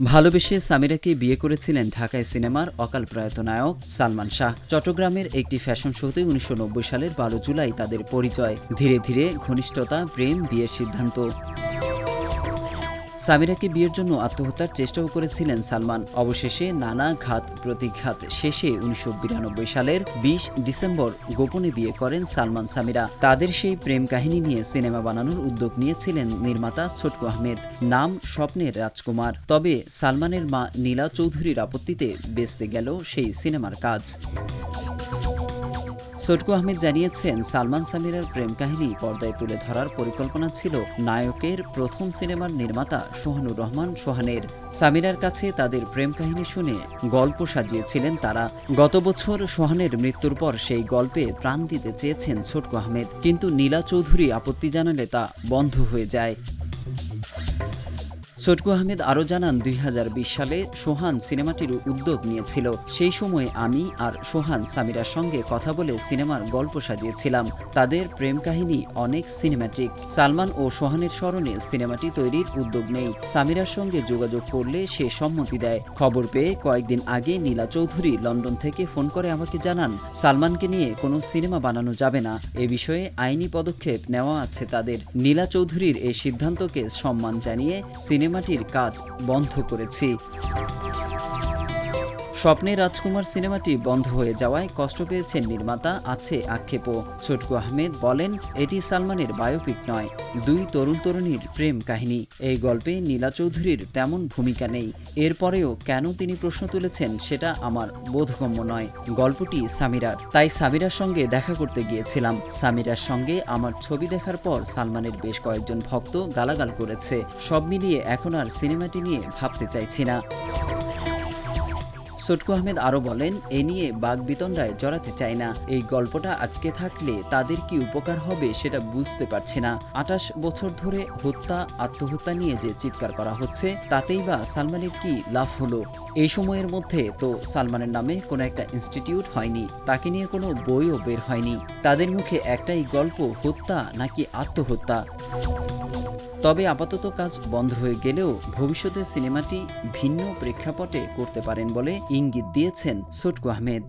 ভালোবেসে সামিরাকে বিয়ে করেছিলেন ঢাকায় সিনেমার অকাল প্রয়াত নায়ক সালমান শাহ। চট্টগ্রামের একটি ফ্যাশন শোতে উনিশশো নব্বই সালের বারো জুলাই তাদের পরিচয়। ধীরে ধীরে ঘনিষ্ঠতা, প্রেম, বিয়ের সিদ্ধান্ত। সামিরাকে বিয়ের জন্য আত্মহত্যার চেষ্টাও করেছিলেন সালমান। অবশেষে নানা ঘাত প্রতিঘাত শেষে উনিশশো বিরানব্বই সালের বিশ ডিসেম্বর গোপনে বিয়ে করেন সালমান সামিরা। তাদের সেই প্রেম কাহিনী নিয়ে সিনেমা বানানোর উদ্যোগ নিয়েছিলেন নির্মাতা ছোটকু আহমেদ। নাম স্বপ্নের রাজকুমার। তবে সালমানের মা নীলা চৌধুরীর আপত্তিতে বেচতে গেল সেই সিনেমার কাজ। সটকু আহমেদ জানিয়েছেন, সালমান সামিরার প্রেম কাহিনী পর্দায় তুলে ধরার পরিকল্পনা ছিল নায়কের প্রথম সিনেমার নির্মাতা সোহানুর রহমান সোহানের সামিরার কাছে তাদের প্রেম কাহিনী শুনে গল্প সাজিয়েছিলেন তারা। গত বছর সোহানের মৃত্যুর পর সেই গল্পে প্রাণ দিতে চেয়েছেন ছোটকু আহমেদ। কিন্তু নীলা চৌধুরী আপত্তি জানালে তা বন্ধ হয়ে যায়। ছোটকু আহমেদ আরও জানান, দুই হাজার বিশ সালে সোহান সিনেমাটির উদ্যোগ নিয়েছিল। সেই সময় আমি আর সোহান সামিরার সঙ্গে কথা বলে সিনেমার গল্প সাজিয়েছিলাম। তাদের প্রেম কাহিনী অনেক সিনেমাটিক সালমান ও সোহানের স্মরণে সিনেমাটি তৈরির উদ্যোগ নেই। সামিরার সঙ্গে যোগাযোগ করলে সে সম্মতি দেয়। খবর পেয়ে কয়েকদিন আগে নীলা চৌধুরী লন্ডন থেকে ফোন করে আমাকে জানান, সালমানকে নিয়ে কোনো সিনেমা বানানো যাবে না। এ বিষয়ে আইনি পদক্ষেপ নেওয়া আছে তাদের। নীলা চৌধুরীর এই সিদ্ধান্তকে সম্মান জানিয়ে সিনেমাটির কাজ বন্ধ করেছি। স্বপ্নে রাজকুমার সিনেমাটি বন্ধ হয়ে যাওয়ায় কষ্ট পেয়েছেন নির্মাতা, আছে আক্ষেপও। ছোটকু আহমেদ বলেন, এটি সালমানের বায়োপিক নয়, দুই তরুণ তরুণীর প্রেম কাহিনী। এই গল্পে নীলা চৌধুরীর তেমন ভূমিকা নেই। এরপরেও কেন তিনি প্রশ্ন তুলেছেন সেটা আমার বোধগম্য নয়। গল্পটি সামিরার। তাই সামিরার সঙ্গে দেখা করতে গিয়েছিলাম। সামিরার সঙ্গে আমার ছবি দেখার পর সালমানের বেশ কয়েকজন ভক্ত গালাগাল করেছে। সব মিলিয়ে এখন আর সিনেমাটি নিয়ে ভাবতে চাইছি না। সটকু আহমেদ আরও বলেন, এ নিয়ে বাঘ বিতণ্ডায় জড়াতে চাই না। এই গল্পটা আটকে থাকলে তাদের কি উপকার হবে সেটা বুঝতে পারছি না। আঠাশ বছর ধরে হত্যা, আত্মহত্যা নিয়ে যে চিৎকার করা হচ্ছে, তাতেই বা সালমানের কি লাভ হলো? এই সময়ের মধ্যে তো সালমানের নামে কোনো একটা ইনস্টিটিউট হয়নি, তাকে নিয়ে কোনো বইও বের হয়নি। তাদের মুখে একটাই গল্প, হত্যা নাকি আত্মহত্যা? তবে আপাতত কাজ বন্ধ হয়ে গেলেও ভবিষ্যতে সিনেমাটি ভিন্ন প্রেক্ষাপটে করতে পারেন বলে ইঙ্গিত দিয়েছেন সুটকু আহমেদ।